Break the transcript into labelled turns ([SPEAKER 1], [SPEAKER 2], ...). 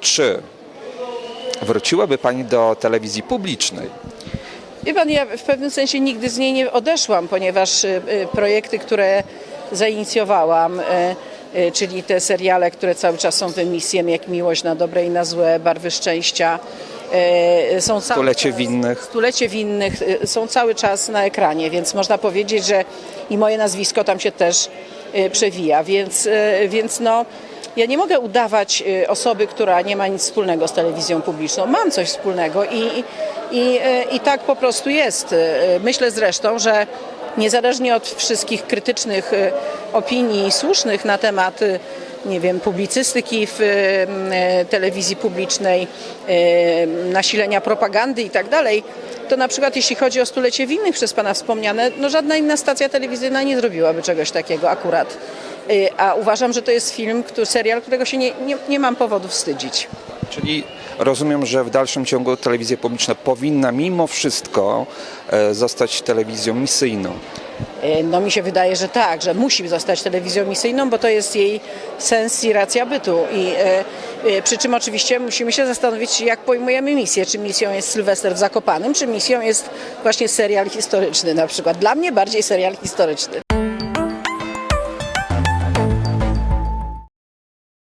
[SPEAKER 1] Czy wróciłaby Pani do telewizji publicznej?
[SPEAKER 2] Wie pan, ja w pewnym sensie nigdy z niej nie odeszłam, ponieważ y, y, projekty, które zainicjowałam, y, y, czyli te seriale, które cały czas są w emisji, jak Miłość na dobre i na złe, Barwy Szczęścia, y, są cały
[SPEAKER 1] Stulecie
[SPEAKER 2] czas-
[SPEAKER 1] winnych.
[SPEAKER 2] Stulecie winnych y, są cały czas na ekranie, więc można powiedzieć, że i moje nazwisko tam się też y, przewija, więc, y, więc no, ja nie mogę udawać y, osoby, która nie ma nic wspólnego z telewizją publiczną. Mam coś wspólnego i, i, y, i tak po prostu jest. Y, Myślę zresztą, że niezależnie od wszystkich krytycznych y, opinii słusznych na temat y, nie wiem, publicystyki w y, telewizji publicznej, y, nasilenia propagandy i tak dalej, to na przykład jeśli chodzi o stulecie winnych przez Pana wspomniane, no żadna inna stacja telewizyjna nie zrobiłaby czegoś takiego akurat. Y, A uważam, że to jest film, który, serial, którego się nie, nie, nie mam powodu wstydzić.
[SPEAKER 1] Czyli rozumiem, że w dalszym ciągu telewizja publiczna powinna mimo wszystko e, zostać telewizją misyjną.
[SPEAKER 2] Y, No mi się wydaje, że tak, że musi zostać telewizją misyjną, bo to jest jej sens i racja bytu. I, y, y, przy czym oczywiście musimy się zastanowić, jak pojmujemy misję. Czy misją jest Sylwester w Zakopanym, czy misją jest właśnie serial historyczny na przykład. Dla mnie bardziej serial historyczny.